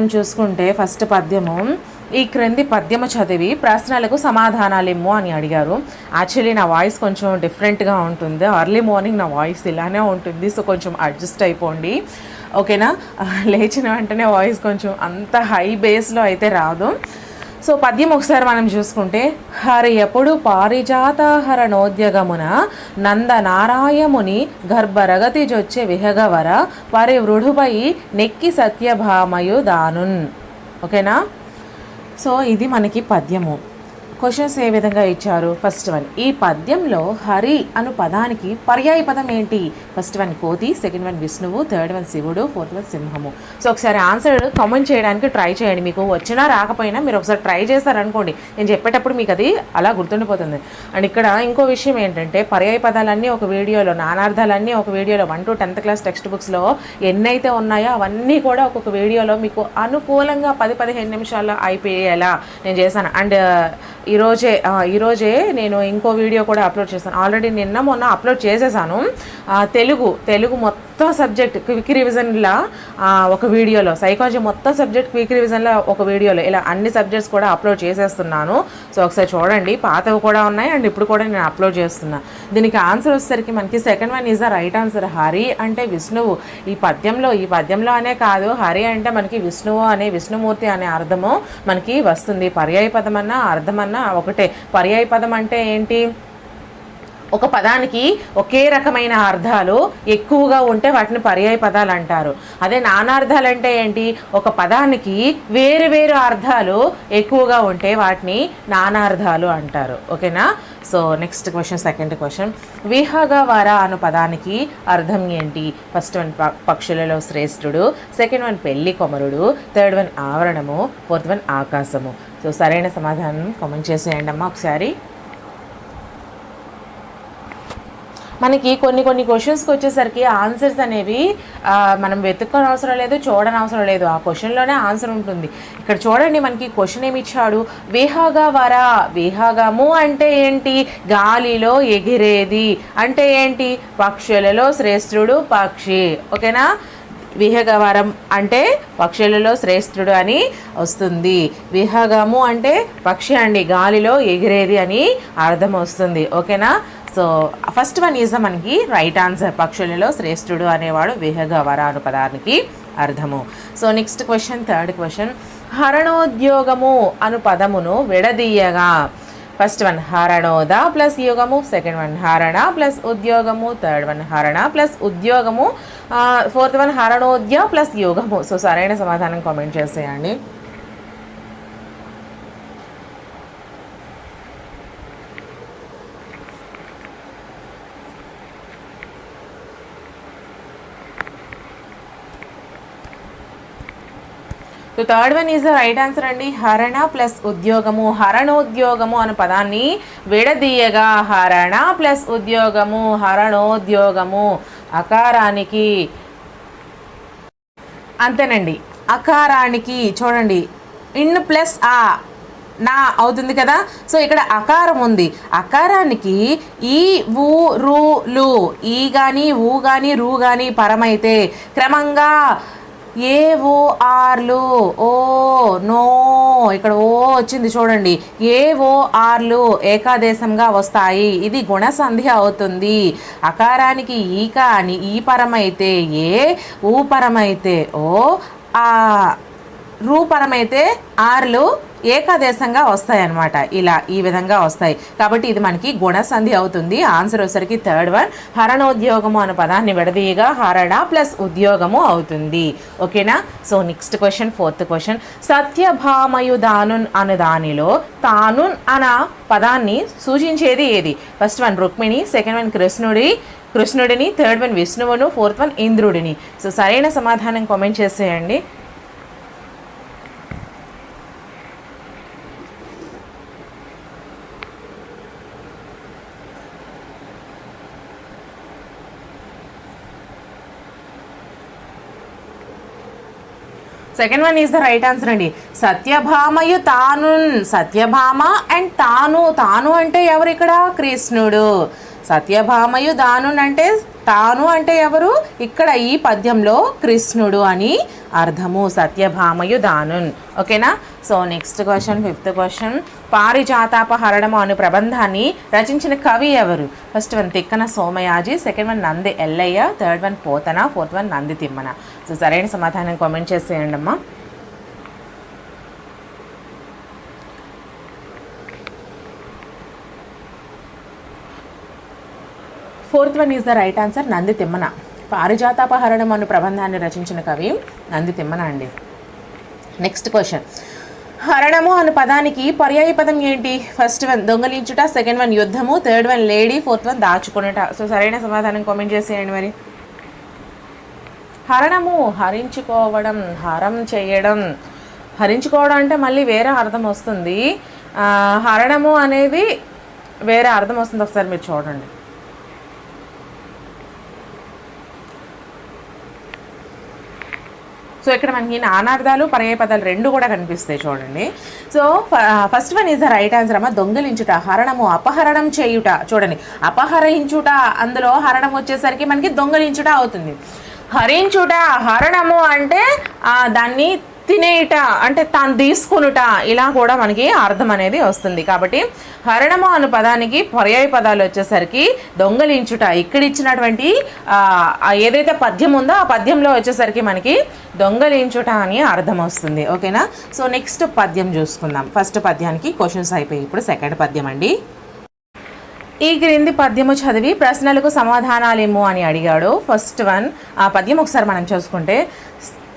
మనం చూసుకుంటే ఫస్ట్ పద్యము ఈ క్రింది పద్యము చదివి ప్రశ్నలకు సమాధానాలు ఏమో అని అడిగారు. యాక్చువల్లీ నా వాయిస్ కొంచెం డిఫరెంట్గా ఉంటుంది. అర్లీ మార్నింగ్ నా వాయిస్ ఇలానే ఉంటుంది. సో కొంచెం అడ్జస్ట్ అయిపోండి. ఓకేనా లేచిన వెంటనే వాయిస్ కొంచెం అంత హై బేస్లో అయితే రాదు. సో పద్యం ఒకసారి మనం చూసుకుంటే హరి ఎప్పుడు పారిజాతాహరణోద్యగమున నంద నారాయముని గర్భరగతి జొచ్చే విహగవర పరివృఢుపై నెక్కి సత్యభామయు దానున్. ఓకేనా? సో ఇది మనకి పద్యము. క్వశ్చన్స్ ఏ విధంగా ఇచ్చారు? ఫస్ట్ వన్ ఈ పద్యంలో హరి అను పదానికి పర్యాయ పదం ఏంటి? ఫస్ట్ వన్ కోతి సెకండ్ వన్ విష్ణువు థర్డ్ వన్ శివుడు ఫోర్త్ వన్ సింహము. సో ఒకసారి ఆన్సర్ కామెంట్ చేయడానికి ట్రై చేయండి. మీకు వచ్చినా రాకపోయినా మీరు ఒకసారి ట్రై చేస్తారనుకోండి నేను చెప్పేటప్పుడు మీకు అది అలా గుర్తుండిపోతుంది. అండ్ ఇక్కడ ఇంకో విషయం ఏంటంటే పర్యాయ పదాలన్నీ ఒక వీడియోలో నానార్థాలన్నీ ఒక వీడియోలో one to tenth class text బుక్స్లో ఎన్నైతే ఉన్నాయో అవన్నీ కూడా ఒక్కొక్క వీడియోలో మీకు అనుకూలంగా పది పదిహేను నిమిషాల్లో అయిపోయేలా నేను చేశాను. అండ్ ఈరోజే ఈరోజే నేను ఇంకో వీడియో కూడా అప్లోడ్ చేశాను. ఆల్రెడీ నిన్న మొన్న అప్లోడ్ చేసేసాను. తెలుగు తెలుగు మొత్తం మొత్తం సబ్జెక్ట్ క్విక్ రివిజన్లా ఒక వీడియోలో సైకాలజీ మొత్తం సబ్జెక్ట్ క్విక్ రివిజన్లో ఒక వీడియోలో ఇలా అన్ని సబ్జెక్ట్స్ కూడా అప్లోడ్ చేసేస్తున్నాను. సో ఒకసారి చూడండి పాతవి కూడా ఉన్నాయి అండ్ ఇప్పుడు కూడా నేను అప్లోడ్ చేస్తున్నా. దీనికి ఆన్సర్ వచ్చేసరికి మనకి second one is the right answer Hari అంటే విష్ణువు. ఈ పద్యంలో ఈ పద్యంలో అనే కాదు హరి అంటే మనకి విష్ణువు అనే విష్ణుమూర్తి అనే అర్థము మనకి వస్తుంది. పర్యాయ పదం అన్నా అర్థమన్నా ఒకటే. పర్యాయ పదం అంటే ఏంటి? ఒక పదానికి ఒకే రకమైన అర్థాలు ఎక్కువగా ఉంటే వాటిని పర్యాయ పదాలు అంటారు. అదే నానార్థాలు అంటే ఏంటి? ఒక పదానికి వేరు వేరు అర్థాలు ఎక్కువగా ఉంటే వాటిని నానార్థాలు అంటారు. ఓకేనా? So next question second question విహగవర అను పదానికి అర్థం ఏంటి? ఫస్ట్ వన్ పక్షులలో శ్రేష్ఠుడు సెకండ్ వన్ పెళ్ళి కొమరుడు థర్డ్ వన్ ఆవరణము ఫోర్త్ వన్ ఆకాశము. సో సరైన సమాధానం కామెంట్ చేసేయండి అమ్మా ఒకసారి. మనకి కొన్ని కొన్ని క్వశ్చన్స్కి వచ్చేసరికి ఆన్సర్స్ అనేవి మనం వెతుక్కోని అవసరం లేదు చూడని అవసరం లేదు. ఆ క్వశ్చన్లోనే ఆన్సర్ ఉంటుంది. ఇక్కడ చూడండి మనకి క్వశ్చన్ ఏమి ఇచ్చాడు? వేహాగా వరా వేహాగము అంటే ఏంటి? గాలిలో ఎగిరేది అంటే ఏంటి? పక్షులలో శ్రేష్ఠుడు పక్షి. ఓకేనా? విహగవరం అంటే పక్షులలో శ్రేష్ఠుడు అని వస్తుంది. విహగము అంటే పక్షి అండి. గాలిలో ఎగిరేది అని అర్థం వస్తుంది. ఓకేనా? సో ఫస్ట్ వన్ ఈజ్ మనకి రైట్ ఆన్సర్ పక్షులలో శ్రేష్ఠుడు అనేవాడు విహగవర అను పదానికి అర్థము. So next question third question హరణోద్యోగము అను పదమును విడదీయగా. ఫస్ట్ వన్ హరణోద ప్లస్ యోగము. సెకండ్ వన్ హరణ ప్లస్ ఉద్యోగము. థర్డ్ వన్ హరణ ప్లస్ ఉద్యోగము. ఫోర్త్ వన్ హరణోద్య ప్లస్ యోగము. సో సరైన సమాధానం కామెంట్ చేసేయండి. So third one is the right answer అండి. హరణ ప్లస్ ఉద్యోగము. హరణోద్యోగము అనే పదాన్ని విడదీయగా హరణ ప్లస్ ఉద్యోగము హరణోద్యోగము. అకారానికి అంతేనండి. అకారానికి చూడండి. ఇన్ ప్లస్ ఆ నా అవుతుంది కదా? సో ఇక్కడ అకారం ఉంది. అకారానికి ఈ ఊ రు లు ఈ కానీ ఊ కానీ రూ కానీ పరమైతే క్రమంగా ఏ ఓ ఓ నో. ఇక్కడ ఓ వచ్చింది చూడండి. ఏ ఏకాదేశంగా వస్తాయి. ఇది గుణసంధి అవుతుంది. అకారానికి ఈ కానీ ఈ పరమైతే ఏ ఊ పరమైతే ఓ ఆ రూపరమైతే ఆర్లు ఏకాదేశంగా వస్తాయి అన్నమాట ఇలా ఈ విధంగా వస్తాయి. కాబట్టి ఇది మనకి గుణసంధి అవుతుంది. ఆన్సర్ వచ్చరికి థర్డ్ వన్ హరణోద్యోగము అనే పదాన్ని విడదీయగా హరణ ప్లస్ ఉద్యోగము అవుతుంది. ఓకేనా? So next question fourth question సత్యభామయుదానున్ అనే దానిలో తానున్ అన పదాన్ని సూచించేది ఏది? First one Rukmini second one కృష్ణుడి కృష్ణుడిని థర్డ్ వన్ విష్ణువును ఫోర్త్ వన్ ఇంద్రుడిని. సో సరైన సమాధానం కామెంట్ చేసేయండి. Second one is the right answer అండి. సత్యభామయు తాను సత్యభామ అండ్ తాను తాను అంటే ఎవరు ఇక్కడ? కృష్ణుడు. సత్యభామయు దాను అంటే తాను అంటే ఎవరు? ఇక్కడ ఈ పద్యంలో కృష్ణుడు అని అర్థము సత్యభామయు దానున్ ఓకేనా so next question fifth question పారిజాతాపహరణము అనే ప్రబంధాన్ని రచించిన కవి ఎవరు? First one Tikkana Somayaji second one Nandi Ellayya third one Potana fourth one Nandi Timmana. So సరైన సమాధానం కామెంట్ చేసేయండి అమ్మా. Fourth one is the right answer Nandi Timmana. Parijatapaharanam అను ప్రబంధాన్ని రచించిన కవి నంది తిమ్మన అండి. నెక్స్ట్ క్వశ్చన్ హరణము అను పదానికి పర్యాయ పదం ఏంటి? ఫస్ట్ వన్ దొంగలించుట సెకండ్ వన్ యుద్ధము third one lady fourth one దాచుకునేట. So సరైన సమాధానం కామెంట్ చేసేయండి మరి. హరణము హరించుకోవడం హరం చేయడం. హరించుకోవడం అంటే మళ్ళీ వేరే అర్థం వస్తుంది. ఆ, హరణము అనేది వేరే అర్థం వస్తుంది ఒకసారి మీరు చూడండి. సో ఇక్కడ మనకి నానార్థాలు పర్యాయపదాలు రెండు కూడా కనిపిస్తాయి చూడండి. So first one is the right answer అమ్మ. దొంగిలించుట హరణము అపహరణం చేయుట. చూడండి అపహరించుట అందులో హరణం వచ్చేసరికి మనకి దొంగలించుట అవుతుంది. హరించుట హరణము అంటే దాన్ని తినేయుట అంటే తాను తీసుకునుట. ఇలా కూడా మనకి అర్థం అనేది వస్తుంది. కాబట్టి హరణము అను పదానికి పర్యాయ పదాలు వచ్చేసరికి దొంగలించుట. ఇక్కడ ఇచ్చినటువంటి ఏదైతే పద్యం ఉందో ఆ పద్యంలో వచ్చేసరికి మనకి దొంగలించుట అని అర్థం వస్తుంది. ఓకేనా? సో నెక్స్ట్ పద్యం చూసుకుందాం. ఫస్ట్ పద్యానికి క్వశ్చన్స్ అయిపోయి ఇప్పుడు సెకండ్ పద్యం అండి. ఈ క్రింది పద్యము చదివి ప్రశ్నలకు సమాధానాలేమో అని అడిగాడు. ఫస్ట్ వన్ ఆ పద్యం ఒకసారి మనం చూసుకుంటే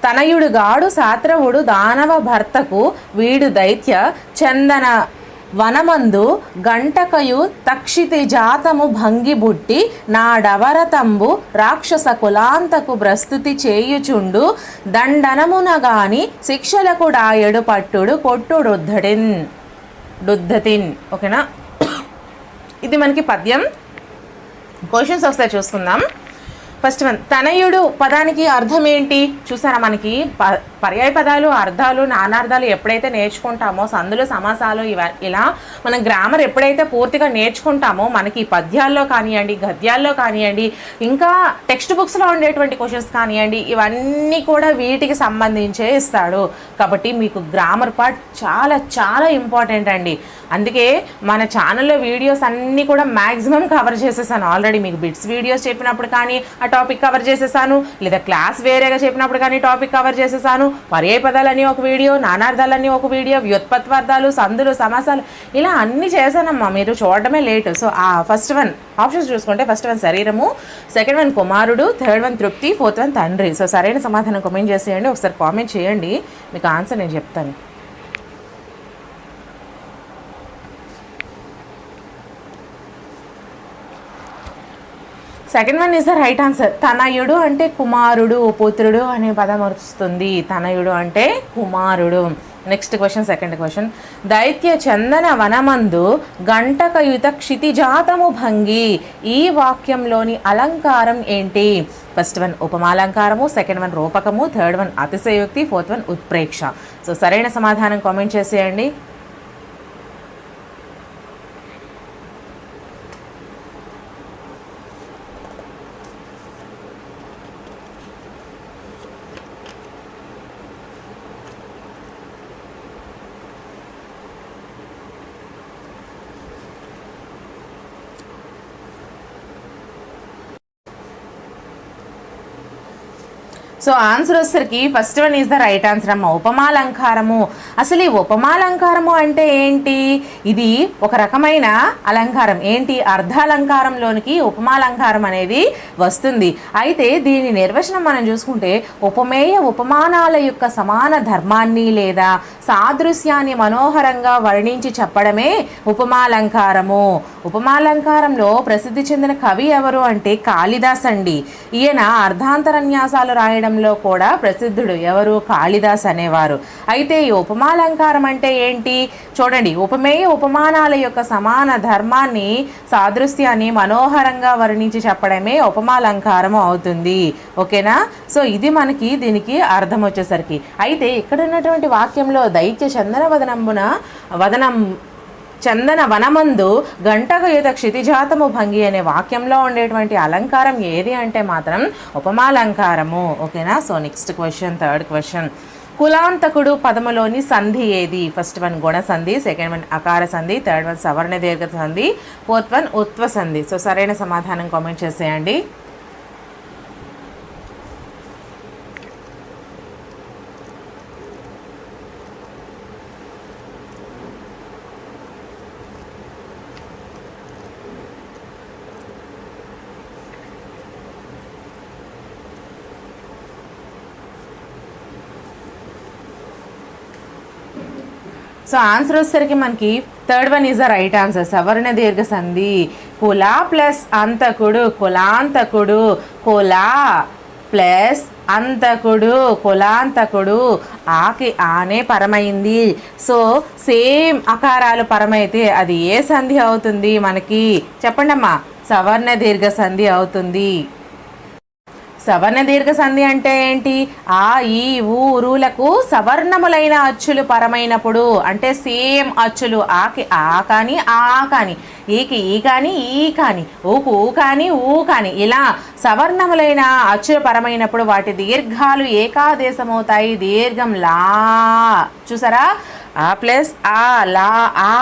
తనయుడు గాడు సాత్రవుడు దానవ భర్తకు వీడు దైత్య చందన వనమందు గంటకయు తక్షితి జాతము భంగిబుట్టి నా డవరతంబు రాక్షస కులాంతకు ప్రస్తుతి చేయుచుండు దండనమున గాని శిక్షలకు డాయడు పట్టుడు కొట్టుడుద్దడిన్ డుద్దతిన్ ఓకేనా? ఇది మనకి పద్యం. క్వశ్చన్స్ ఒకసారి చూసుకుందాం. ఫస్ట్ వన్ తనయుడు పదానికి అర్థం ఏంటి? చూసారా మనకి? ప పర్యాయ పదాలు అర్థాలు నానార్థాలు ఎప్పుడైతే నేర్చుకుంటామో సందులు సమాసాలు ఇవ ఇలా మనం గ్రామర్ ఎప్పుడైతే పూర్తిగా నేర్చుకుంటామో మనకి పద్యాల్లో కానివ్వండి గద్యాల్లో కానివ్వండి ఇంకా టెక్స్ట్ బుక్స్లో ఉండేటువంటి క్వశ్చన్స్ కానివ్వండి ఇవన్నీ కూడా వీటికి సంబంధించే ఇస్తాడు. కాబట్టి మీకు గ్రామర్ పార్ట్ చాలా చాలా ఇంపార్టెంట్ అండి. అందుకే మన ఛానల్లో వీడియోస్ అన్నీ కూడా మ్యాక్సిమం కవర్ చేసేసాను. ఆల్రెడీ మీకు బిట్స్ వీడియోస్ చెప్పినప్పుడు కానీ అటు టాపిక్ కవర్ చేసేసాను. లేదా క్లాస్ వేరేగా చెప్పినప్పుడు కానీ టాపిక్ కవర్ చేసేసాను. పర్యాయపదాలని ఒక వీడియో నానార్థాలని ఒక వీడియో వ్యుత్పత్వార్థాలు సందులు సమాసాలు ఇలా అన్నీ చేశానమ్మా. మీరు చూడడమే లేట్ సో ఆ ఫస్ట్ వన్ ఆప్షన్స్ చూసుకుంటే ఫస్ట్ వన్ శరీరము సెకండ్ వన్ కుమారుడు థర్డ్ వన్ తృప్తి ఫోర్త్ వన్ తండ్రి. సో సరైన సమాధానం కామెంట్ చేసేయండి. ఒకసారి కామెంట్ చేయండి. మీకు ఆన్సర్ నేను చెప్తాను. Second one is the right answer తనయుడు అంటే కుమారుడు పుత్రుడు అనే పదం వస్తుంది. తనయుడు అంటే కుమారుడు. నెక్స్ట్ క్వశ్చన్ సెకండ్ క్వశ్చన్ దైత్య చందన వనమందు గంటకయుత క్షితిజాతము భంగి. ఈ వాక్యంలోని అలంకారం ఏంటి? ఫస్ట్ వన్ ఉపమాలంకారము. సెకండ్ వన్ రూపకము. థర్డ్ వన్ అతిశయోక్తి. ఫోర్త్ వన్ ఉత్ప్రేక్ష. సో సరైన సమాధానం కామెంట్ చేసేయండి. సో ఆన్సర్ వచ్చేసరికి first one is the right answer అమ్మ. ఉపమాలంకారము. అసలు ఈ ఉపమాలంకారము అంటే ఏంటి? ఇది ఒక రకమైన అలంకారం. ఏంటి? అర్ధాలంకారంలోనికి ఉపమాలంకారం అనేది వస్తుంది. అయితే దీని నిర్వచనం మనం చూసుకుంటే ఉపమేయ ఉపమానాల యొక్క సమాన ధర్మాన్ని లేదా సాదృశ్యాన్ని మనోహరంగా వర్ణించి చెప్పడమే ఉపమాలంకారము. ఉపమాలంకారంలో ప్రసిద్ధి చెందిన కవి ఎవరు అంటే కాళిదాస్ అండి. ఈయన అర్ధాంతరన్యాసాలు రాయడం రాయడంలో కూడా ప్రసిద్ధుడు ఎవరు? కాళిదాస్ అనేవారు. అయితే ఈ ఉపమాలంకారం అంటే ఏంటి? చూడండి ఉపమేయ ఉపమానాల యొక్క సమాన ధర్మాన్ని సాదృశ్యాన్ని మనోహరంగా వర్ణించి చెప్పడమే ఉపమాలంకారం అవుతుంది. ఓకేనా? సో ఇది మనకి దీనికి అర్థం వచ్చేసరికి అయితే ఇక్కడ ఉన్నటువంటి వాక్యంలో దైత్య చందన వదనంబున వదనం చందన వనమందు గంటగయుత క్షితిజాతము భంగి అనే వాక్యంలో ఉండేటువంటి అలంకారం ఏది అంటే మాత్రం ఉపమాలంకారము. ఓకేనా? So next question third question కులాంతకుడు పదములోని సంధి ఏది? ఫస్ట్ వన్ గుణ సంధి సెకండ్ వన్ అకార సంధి థర్డ్ వన్ సవర్ణ దీర్ఘ సంధి ఫోర్త్ వన్ ఉత్వ సంధి. సో సరైన సమాధానం కామెంట్ చేసేయండి. సో ఆన్సర్ వచ్చేసరికి మనకి third one is the right answer సవర్ణ దీర్ఘ సంధి. కులా ప్లస్ అంతకుడు కులాంతకుడు కులా ప్లస్ అంతకుడు కులాంతకుడు ఆకి ఆనే పరమైంది. సో సేమ్ అకారాలు పరమైతే అది ఏ సంధి అవుతుంది? మనకి చెప్పండమ్మా. సవర్ణ దీర్ఘ సంధి అవుతుంది. సవర్ణ దీర్ఘ సంధి అంటే ఏంటి? ఆ ఈ ఊరులకు సవర్ణములైన అచ్చులు పరమైనప్పుడు అంటే సేమ్ అచ్చులు ఆకి ఆ కానీ ఆ కానీ ఈకి ఈ కానీ ఈ కానీ ఊకు ఊ కానీ ఊ కానీ ఇలా సవర్ణములైన అచ్చులు పరమైనప్పుడు వాటి దీర్ఘాలు ఏకాదేశమవుతాయి. దీర్ఘం లా. చూసారా? ఆ ప్లస్ ఆ లా ఆ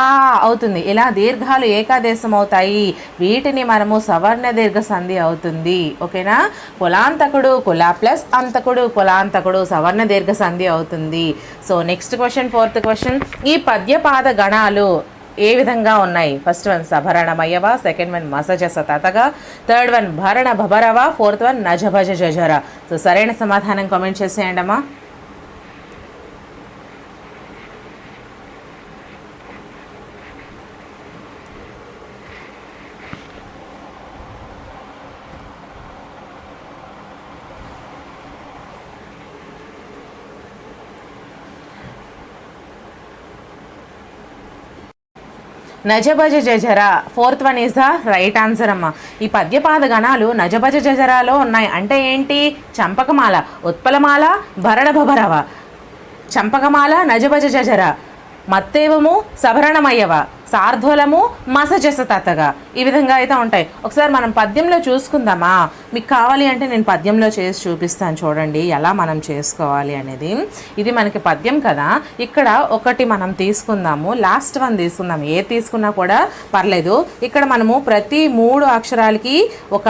అవుతుంది. ఇలా దీర్ఘాలు ఏకాదేశం అవుతాయి వీటిని మనము సవర్ణ దీర్ఘ సంధి అవుతుంది. ఓకేనా? కులాంతకుడు కులా ప్లస్ అంతకుడు కులాంతకుడు సవర్ణ దీర్ఘ సంధి అవుతుంది. So next question fourth question ఈ పద్యపాద గణాలు ఏ విధంగా ఉన్నాయి? ఫస్ట్ వన్ సభరణమయ్యవ. సెకండ్ వన్ మసజస తతగా. థర్డ్ వన్ భరణ భబరవ ఫోర్త్ వన్ నజభజ జజర. సో సరైన సమాధానం కామెంట్ చేసేయండమ్మా. నజభజ జజర. Fourth one is the right answer అమ్మ. ఈ పద్యపాద గణాలు నజభజ జజరాలో ఉన్నాయి. అంటే ఏంటి? చంపకమాల ఉత్పలమాల భరణభభరవ చంపకమాల నజభజ జజర. మత్తేవము సభరణమయ్యవ సార్ధూలము మసజస తతగా ఈ విధంగా అయితే ఉంటాయి. ఒకసారి మనం పద్యంలో చూసుకుందామా? మీకు కావాలి అంటే నేను పద్యంలో చేసి చూపిస్తాను చూడండి ఎలా మనం చేసుకోవాలి అనేది. ఇది మనకి పద్యం కదా. ఇక్కడ ఒకటి మనం తీసుకుందాము. లాస్ట్ వన్ తీసుకుందాం ఏ తీసుకున్నా కూడా పర్లేదు. ఇక్కడ మనము ప్రతి మూడు అక్షరాలకి ఒక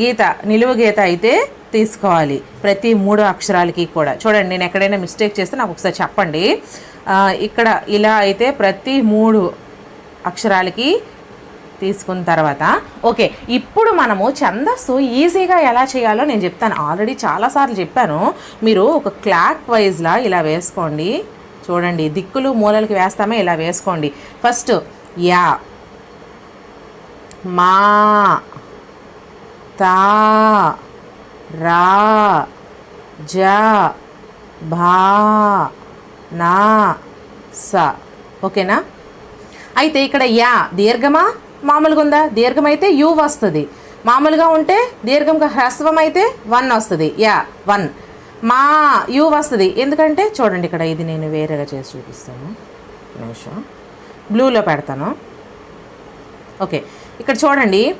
గీత నిలువు గీత అయితే తీసుకోవాలి. ప్రతి మూడు అక్షరాలకి కూడా. చూడండి నేను ఎక్కడైనా మిస్టేక్ చేస్తే నాకు ఒకసారి చెప్పండి. ఇక్కడ ఇలా అయితే ప్రతి మూడు అక్షరాలకి తీసుకున్న తర్వాత ఓకే ఇప్పుడు మనము ఛందస్సు ఈజీగా ఎలా చేయాలో నేను చెప్తాను. ఆల్రెడీ చాలాసార్లు చెప్పాను. మీరు ఒక క్లాక్ వైజ్లా ఇలా వేసుకోండి. చూడండి దిక్కులు మూలలకి వేస్తామే ఇలా వేసుకోండి. ఫస్ట్ యా మా తా రా జ భా నా స. ఓకేనా? అయితే ఇక్కడ యా దీర్ఘమా? మామూలుగా ఉందా? దీర్ఘమైతే యు వస్తుంది. మామూలుగా ఉంటే దీర్ఘంగా హ్రస్వం అయితే వన్ వస్తుంది. Yeah one. మా యు వస్తుంది. ఎందుకంటే చూడండి ఇక్కడ ఇది నేను వేరేగా చేసి చూపిస్తాను. నిమిషం. బ్లూలో పెడతాను. ఓకే. ఇక్కడ చూడండి.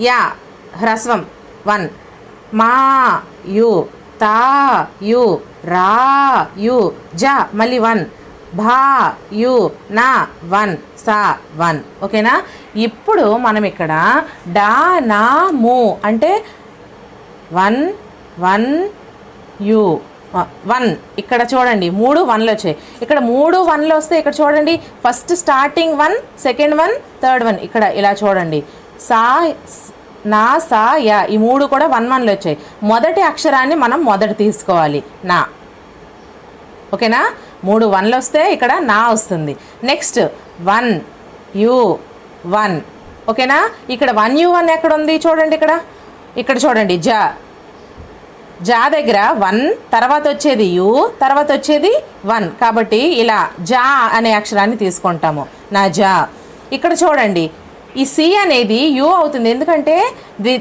యా హ్రస్వం. వన్. మా యు. తా యు రా యు జ మళ్ళీ వన్. భా యు నా వన్ సా వన్. ఓకేనా? ఇప్పుడు మనం ఇక్కడ డా నా ము అంటే వన్ వన్ యు వన్. ఇక్కడ చూడండి మూడు వన్లు వచ్చాయి. ఇక్కడ మూడు వన్లు వస్తే ఇక్కడ చూడండి first starting one second one third one. ఇక్కడ ఇలా చూడండి. సా నా సా యా ఈ మూడు కూడా వన్ వన్లు వచ్చాయి. మొదటి అక్షరాన్ని మనం మొదట తీసుకోవాలి. నా. ఓకేనా? మూడు వన్లు వస్తే ఇక్కడ నా వస్తుంది. Next one U one. ఓకేనా? ఇక్కడ వన్ యు వన్ ఎక్కడ ఉంది చూడండి ఇక్కడ. ఇక్కడ చూడండి జా. జా దగ్గర వన్ తర్వాత వచ్చేది యు తర్వాత వచ్చేది వన్. కాబట్టి ఇలా జా అనే అక్షరాన్ని తీసుకుంటాము. నా జా. ఇక్కడ చూడండి ఈ సి అనేది యు అవుతుంది. ఎందుకంటే ది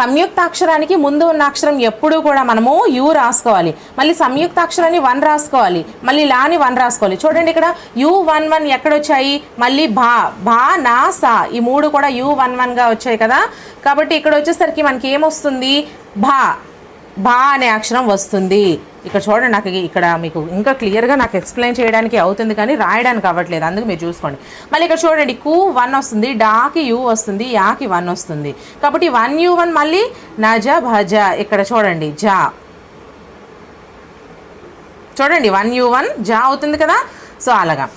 సంయుక్తాక్షరానికి ముందు ఉన్న అక్షరం ఎప్పుడూ కూడా మనము యు రాసుకోవాలి. మళ్ళీ సంయుక్తాక్షరాన్ని వన్ రాసుకోవాలి. మళ్ళీ లాని వన్ రాసుకోవాలి. చూడండి ఇక్కడ యు వన్ వన్ ఎక్కడొచ్చాయి? మళ్ళీ భా భా నా సా ఈ మూడు కూడా యు వన్ వన్గా వచ్చాయి కదా. కాబట్టి ఇక్కడ వచ్చేసరికి మనకి ఏమొస్తుంది? భా. బా అనే అక్షరం వస్తుంది. ఇక్కడ చూడండి నాకు ఇక్కడ మీకు ఇంకా క్లియర్గా నాకు ఎక్స్ప్లెయిన్ చేయడానికి అవుతుంది కానీ రాయడానికి అవ్వట్లేదు. అందుకు మీరు చూసుకోండి. మళ్ళీ ఇక్కడ చూడండి కు వన్ వస్తుంది డాకి యూ వస్తుంది యాకి వన్ వస్తుంది. కాబట్టి వన్ యూ వన్ మళ్ళీ నజ భజ. ఇక్కడ చూడండి జా. చూడండి వన్ యూ వన్ జా అవుతుంది కదా? సో అలాగా.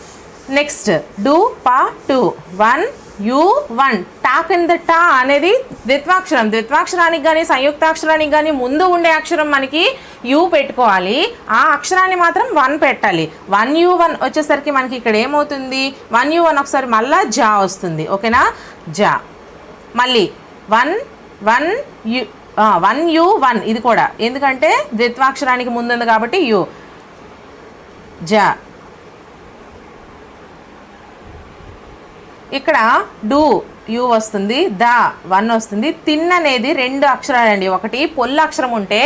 నెక్స్ట్ డూ పా two. One U one. Talk in the టా అనేది ద్విత్వాక్షరం. ద్విత్వాక్షరానికి కానీ సంయుక్తాక్షరానికి కానీ ముందు ఉండే అక్షరం మనకి యు పెట్టుకోవాలి. ఆ అక్షరాన్ని మాత్రం వన్ పెట్టాలి. వన్ యు వన్ వచ్చేసరికి మనకి ఇక్కడ ఏమవుతుంది? వన్ యు వన్ ఒకసారి మళ్ళా జా వస్తుంది. ఓకేనా? జా. మళ్ళీ one one U one U one. ఇది కూడా. ఎందుకంటే ద్విత్వాక్షరానికి ముందుంది కాబట్టి యు. జ. ఇక్కడ డూ యు వస్తుంది ద వన్ వస్తుంది. తిన్ అనేది రెండు అక్షరాలండి ఒకటి పొల్లు అక్షరం ఉంటే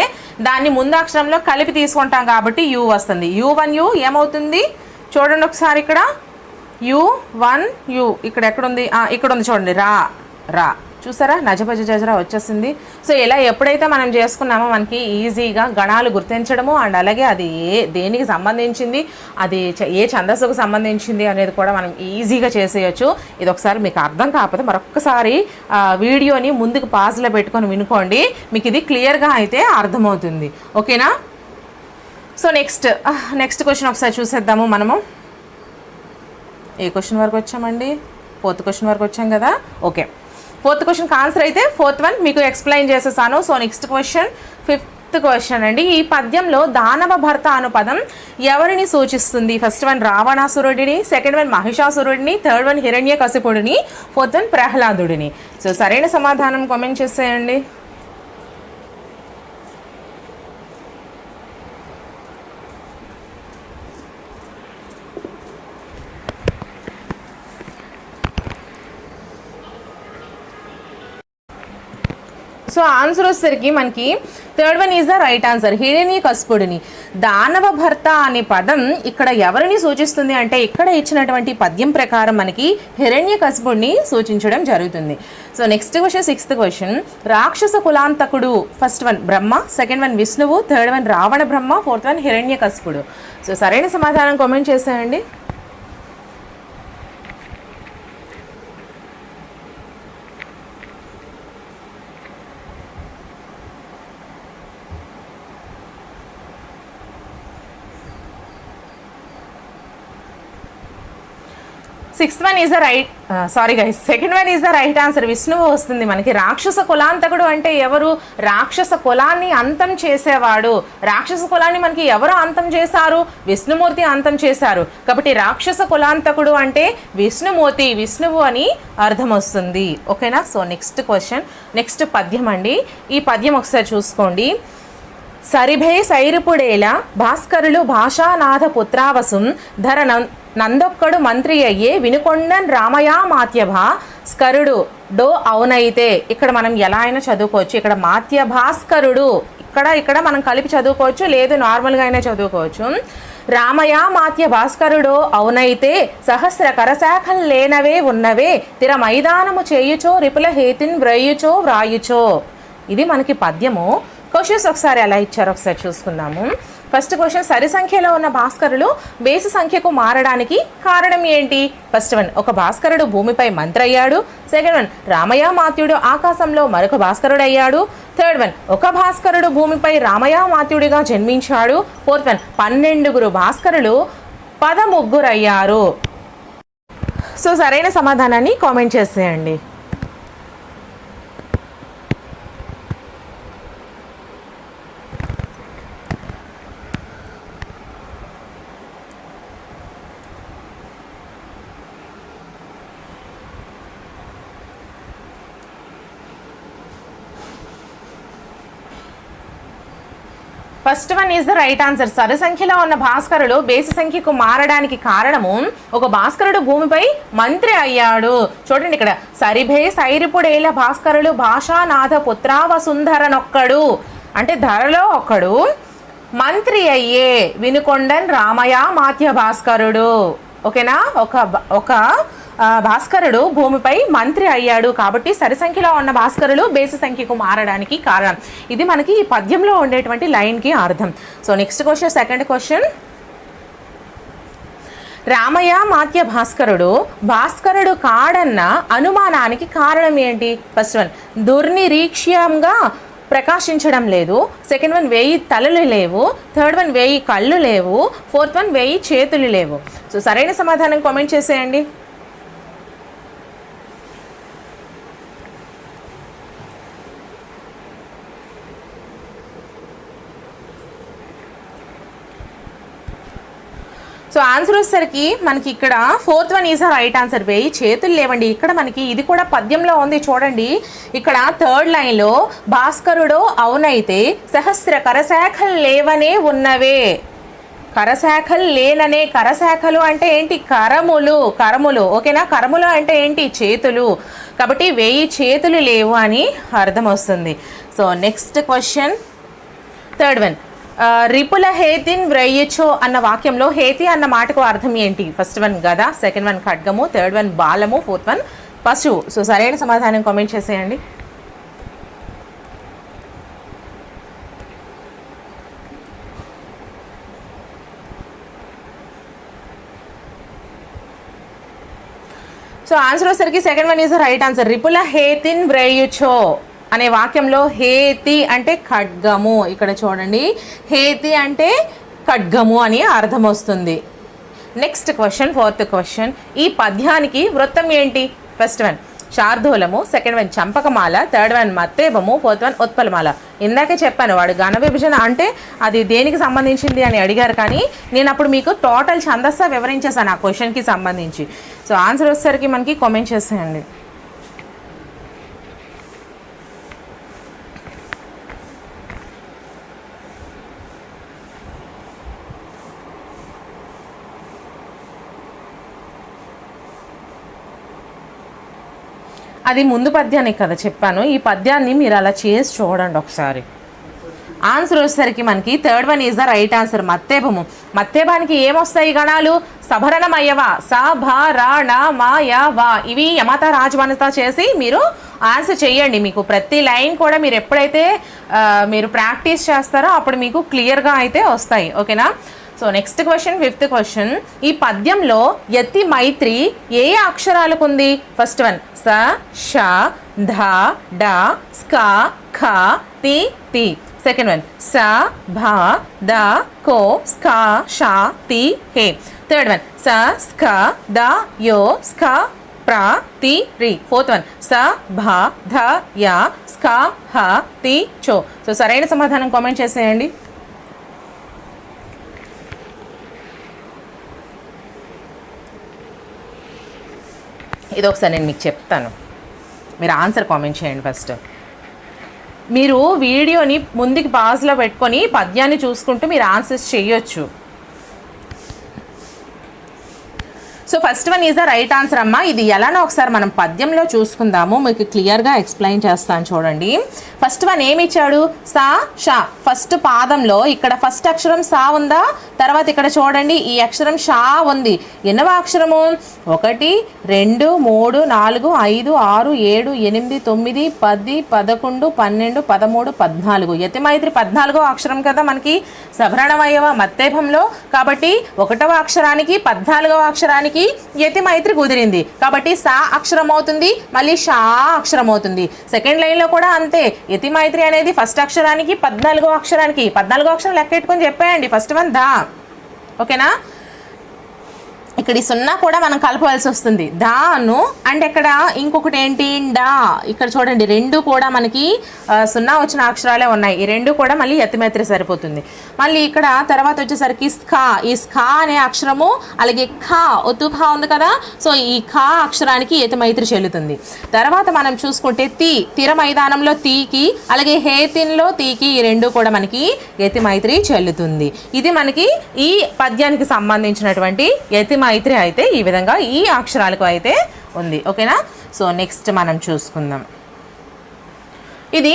దాన్ని ముందు అక్షరంలో కలిపి తీసుకుంటాం కాబట్టి యు వస్తుంది. యు వన్ యు ఏమవుతుంది? చూడండి ఒకసారి ఇక్కడ. యు వన్ యు ఇక్కడ ఎక్కడుంది? ఇక్కడ ఉంది చూడండి. రా రా. చూసారా? నజభజ జజరా వచ్చేసింది. సో ఇలా ఎప్పుడైతే మనం చేసుకున్నామో మనకి ఈజీగా గణాలు గుర్తించడము అండ్ అలాగే అది ఏ దేనికి సంబంధించింది అది ఏ ఛందస్సుకు సంబంధించింది అనేది కూడా మనం ఈజీగా చేసేయచ్చు. ఇది ఒకసారి మీకు అర్థం కాకపోతే మరొకసారి వీడియోని ముందుకు పాజ్లో పెట్టుకొని వినుకోండి. మీకు ఇది క్లియర్గా అయితే అర్థమవుతుంది. ఓకేనా? సో నెక్స్ట్ నెక్స్ట్ క్వశ్చన్ ఒకసారి చూసేద్దాము మనము. ఏ క్వశ్చన్ వరకు వచ్చామండి? ఫోర్త్ క్వశ్చన్ వరకు వచ్చాం కదా? ఓకే. ఫోర్త్ క్వశ్చన్కి ఆన్సర్ అయితే ఫోర్త్ వన్ మీకు ఎక్స్ప్లెయిన్ చేసేసాను. So next question fifth question అండి. ఈ పద్యంలో దానవ భర్త అను పదం ఎవరిని సూచిస్తుంది? ఫస్ట్ వన్ రావణాసురుడిని సెకండ్ వన్ మహిషాసురుడిని థర్డ్ వన్ హిరణ్య కసిపుడిని ఫోర్త్ వన్ ప్రహ్లాదుడిని. సో సరైన సమాధానం కామెంట్ చేసేయండి. సో ఆన్సర్ వచ్చేసరికి మనకి third one is the right answer హిరణ్య కస్పుడిని. దానవ భర్త అనే పదం ఇక్కడ ఎవరిని సూచిస్తుంది అంటే ఇక్కడ ఇచ్చినటువంటి పద్యం ప్రకారం మనకి హిరణ్య కస్పుడిని సూచించడం జరుగుతుంది. So next question sixth question రాక్షస కులాంతకుడు first one Brahma second one విష్ణువు third one Ravana Brahma fourth one హిరణ్య కస్పుడు. సో సరైన సమాధానం కామెంట్ చేసేయండి. Sixth one is the right sorry guys second one is the right answer విష్ణువు వస్తుంది మనకి. రాక్షస కులాంతకుడు అంటే ఎవరు? రాక్షస కులాన్ని అంతం చేసేవాడు. రాక్షస కులాన్ని మనకి ఎవరు అంతం చేశారు? విష్ణుమూర్తి అంతం చేశారు. కాబట్టి రాక్షస కులాంతకుడు అంటే విష్ణుమూర్తి విష్ణువు అని అర్థం వస్తుంది. ఓకేనా? సో నెక్స్ట్ క్వశ్చన్ నెక్స్ట్ పద్యం అండి. ఈ పద్యం ఒకసారి చూసుకోండి. సరిభే సైరుపుడేల భాస్కరులు భాషానాథ పుత్రావసుం ధర నందొక్కడు మంత్రి అయ్యే వినుకొండన్ రామయా మాత్యభ స్కరుడు. డో అవునైతే ఇక్కడ మనం ఎలా అయినా చదువుకోవచ్చు. ఇక్కడ మాత్య భాస్కరుడు ఇక్కడ ఇక్కడ మనం కలిపి చదువుకోవచ్చు. లేదు నార్మల్గా అయినా చదువుకోవచ్చు. రామయ మాత్య భాస్కరుడు అవునైతే సహస్ర కరశాఖలు లేనవే ఉన్నవే. తిర మైదానము చేయుచో రిపుల హేతిన్ వ్రయుచో వ్రాయుచో. ఇది మనకి పద్యము. క్వశ్చన్స్ ఒకసారి ఎలా ఇచ్చారో ఒకసారి చూసుకుందాము. ఫస్ట్ క్వశ్చన్ సరి సంఖ్యలో ఉన్న భాస్కరులు బేసి సంఖ్యకు మారడానికి కారణం ఏంటి? ఫస్ట్ వన్ ఒక భాస్కరుడు భూమిపై మంత్రి అయ్యాడు సెకండ్ వన్ రామయ్య మాత్యుడు ఆకాశంలో మరొక భాస్కరుడు అయ్యాడు థర్డ్ వన్ ఒక భాస్కరుడు భూమిపై రామయ్య మాత్యుడిగా జన్మించాడు. ఫోర్త్ వన్ పన్నెండుగురు భాస్కరులు పదముగ్గురయ్యారు. సో సరైన సమాధానాన్ని కామెంట్ చేసేయండి. First one is the right answer సరి సంఖ్యలో ఉన్న భాస్కరుడు బేసి సంఖ్యకు మారడానికి కారణము ఒక భాస్కరుడు భూమిపై మంత్రి అయ్యాడు. చూడండి ఇక్కడ. సరిభే సైరిపుడేల భాస్కరుడు భాషానాథ పుత్రావసుందరనొక్కడు అంటే ధరలో ఒక్కడు మంత్రి అయ్యే వినుకొండన్ రామయ్య మాధ్య భాస్కరుడు ఓకేనా? ఒక ఒక భాస్కరుడు భూమిపై మంత్రి అయ్యాడు కాబట్టి సరి సంఖ్యలో ఉన్న భాస్కరులు బేసి సంఖ్యకు మారడానికి కారణం. ఇది మనకి ఈ పద్యంలో ఉండేటువంటి లైన్కి అర్థం. So next question second question Ramayya మాత్య భాస్కరుడు భాస్కరుడు కాడన్న అనుమానానికి కారణం ఏంటి? ఫస్ట్ వన్ దుర్నిరీక్ష్యంగా ప్రకాశించడం లేదు. సెకండ్ వన్ వెయ్యి తలలు లేవు. థర్డ్ వన్ వెయ్యి కళ్ళు లేవు. ఫోర్త్ వన్ వెయ్యి చేతులు లేవు. సో సరైన సమాధానం కామెంట్ చేసేయండి. సో ఆన్సర్ వచ్చేసరికి మనకి ఇక్కడ fourth one is right answer. వేయి చేతులు లేవండి. ఇక్కడ మనకి ఇది కూడా పద్యంలో ఉంది. చూడండి. ఇక్కడ థర్డ్ లైన్లో భాస్కరుడు అవునైతే సహస్ర కరశాఖలు లేవనే ఉన్నవే. కరశాఖలు లేననే కరశాఖలు అంటే ఏంటి? కరములు కరములు. ఓకేనా? కరములు అంటే ఏంటి? చేతులు. కాబట్టి వెయ్యి చేతులు లేవు అని అర్థం వస్తుంది. So next question third one. రిపుల హేతిన్ వ్రయ్యచో అన్న వాక్యంలో హేతి అన్న మాటకు అర్థం ఏంటి? ఫస్ట్ వన్ గద సెకండ్ వన్ ఖడ్గము థర్డ్ వన్ బాలము ఫోర్త్ వన్ పశువు. సో సరైన సమాధానం కామెంట్ చేసేయండి. సో ఆన్సర్ వచ్చేసరికి second one is right answer రిపుల హేతిన్ వ్రయ్యుచో అనే వాక్యంలో హేతి అంటే ఖడ్గము. ఇక్కడ చూడండి. హేతి అంటే ఖడ్గము అని అర్థం వస్తుంది. నెక్స్ట్ క్వశ్చన్ ఫోర్త్ క్వశ్చన్ ఈ పద్యానికి వృత్తం ఏంటి? ఫస్ట్ వన్ శార్దూలము. సెకండ్ వన్ చంపకమాల. థర్డ్ వన్ మత్తేబము. ఫోర్త్ వన్ ఉత్పలమాల. ఇందాకే చెప్పాను వాడు ఘన విభజన అంటే అది దేనికి సంబంధించింది అని అడిగారు కానీ నేను అప్పుడు మీకు టోటల్ ఛందస్సా వివరించేసాను ఆ క్వశ్చన్కి సంబంధించి. సో ఆన్సర్ వచ్చేసరికి మనకి కామెంట్ చేసేయండి. అది ముందు పద్యానికి కదా చెప్పాను. ఈ పద్యాన్ని మీరు అలా చేసి చూడండి ఒకసారి. ఆన్సర్ వచ్చేసరికి మనకి third one is the right answer మత్తేభము. మత్తేభానికి ఏమొస్తాయి గణాలు? సభరణమయ్యవా స భ మ ఇవి యమత రాజవనత చేసి మీరు ఆన్సర్ చేయండి. మీకు ప్రతి లైన్ కూడా మీరు ఎప్పుడైతే మీరు ప్రాక్టీస్ చేస్తారో అప్పుడు మీకు క్లియర్గా అయితే వస్తాయి. ఓకేనా so next question fifth question ఈ పద్యంలో యతి మైత్రి ఏ అక్షరాలకు ఉంది ఫస్ట్ వన్ స ష ధ డ స్క ఖ తి తి. సెకండ్ వన్ స భ ద కో స్క ష తి హే. థర్డ్ వన్ స స్క ద యో స్క ప్ర తి రి. ఫోర్త్ వన్ స భ ధ య స్క హ తి చో. సో సరైన సమాధానం కామెంట్ చేసేయండి. ఇది ఒకసారి నేను మీకు చెప్తాను. మీరు ఆన్సర్ కామెంట్ చేయండి ఫస్ట్. మీరు వీడియోని ముందుకి పాజ్లో పెట్టుకొని పద్యాన్ని చూసుకుంటూ మీరు ఆన్సర్స్ చేయొచ్చు. So first one is the right answer అమ్మా. ఇది ఎలానో ఒకసారి మనం పద్యంలో చూసుకుందాము. మీకు క్లియర్గా ఎక్స్ప్లెయిన్ చేస్తాను చూడండి. ఫస్ట్ వన్ ఏమి ఇచ్చాడు సా షా. ఫస్ట్ పాదంలో ఇక్కడ ఫస్ట్ అక్షరం సా ఉందా? తర్వాత ఇక్కడ చూడండి ఈ అక్షరం షా ఉంది. ఎన్నవ అక్షరము? ఒకటి రెండు మూడు నాలుగు ఐదు ఆరు ఏడు ఎనిమిది తొమ్మిది పది పదకొండు పన్నెండు పదమూడు పద్నాలుగు. యతిమైత్రి పద్నాలుగో అక్షరం కదా మనకి సభరణమయ్యవ మత్తేభంలో. కాబట్టి ఒకటవ అక్షరానికి పద్నాలుగవ అక్షరానికి యతిమైత్రి కుదిరింది. కాబట్టి సా అక్షరం అవుతుంది మళ్ళీ షా అక్షరం అవుతుంది సెకండ్ లైన్లో కూడా అంతే. యతిమైత్రి అనేది ఫస్ట్ అక్షరానికి పద్నాలుగో అక్షరానికి. పద్నాలుగో అక్షరం లెక్క పెట్టుకొని చెప్పేయండి. ఫస్ట్ వన్ దా. ఓకేనా? ఇక్కడ ఈ సున్నా కూడా మనం కలపవలసి వస్తుంది. దాను అండ్ ఇక్కడ ఇంకొకటి ఏంటి? డా. ఇక్కడ చూడండి రెండు కూడా మనకి సున్నా వచ్చిన అక్షరాలే ఉన్నాయి. ఈ రెండు కూడా మళ్ళీ ఎత్తిమెత్తి సరిపోతుంది. మళ్ళీ ఇక్కడ తర్వాత వచ్చేసరికి స్కా ఈ స్కా అనే అక్షరము అలాగే ఖా. ఒత్తు ఖా ఉంది కదా? సో ఈ ఖా అక్షరానికి ఎతిమైత్రి చెల్లుతుంది. తర్వాత మనం చూసుకుంటే తీ. తీర మైదానంలో తీకి అలాగే హేతిన్లో తీకి ఈ రెండు కూడా మనకి ఎతిమైత్రి చెల్లుతుంది. ఇది మనకి ఈ పద్యానికి సంబంధించినటువంటి యతి మైత్రి అయితే ఈ విధంగా ఈ అక్షరాలకు అయితే ఉంది. ఓకేనా? సో నెక్స్ట్ మనం చూసుకుందాం. ఇది